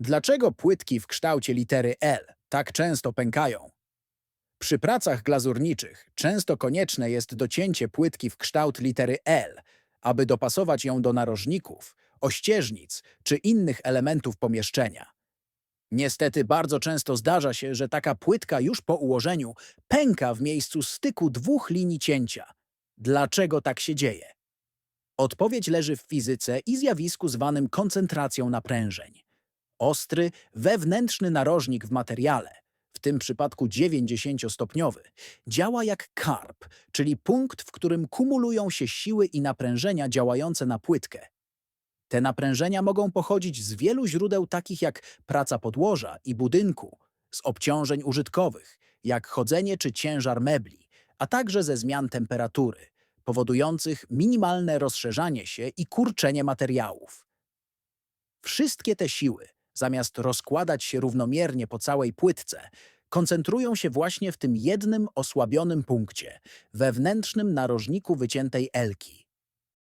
Dlaczego płytki w kształcie litery L tak często pękają? Przy pracach glazurniczych często konieczne jest docięcie płytki w kształt litery L, aby dopasować ją do narożników, ościeżnic czy innych elementów pomieszczenia. Niestety bardzo często zdarza się, że taka płytka już po ułożeniu pęka w miejscu styku dwóch linii cięcia. Dlaczego tak się dzieje? Odpowiedź leży w fizyce i zjawisku zwanym koncentracją naprężeń. Ostry, wewnętrzny narożnik w materiale, w tym przypadku 90-stopniowy, działa jak karp, czyli punkt, w którym kumulują się siły i naprężenia działające na płytkę. Te naprężenia mogą pochodzić z wielu źródeł takich jak praca podłoża i budynku, z obciążeń użytkowych, jak chodzenie czy ciężar mebli, a także ze zmian temperatury, powodujących minimalne rozszerzanie się i kurczenie materiałów. Wszystkie te siły, zamiast rozkładać się równomiernie po całej płytce, koncentrują się właśnie w tym jednym osłabionym punkcie, wewnętrznym narożniku wyciętej elki.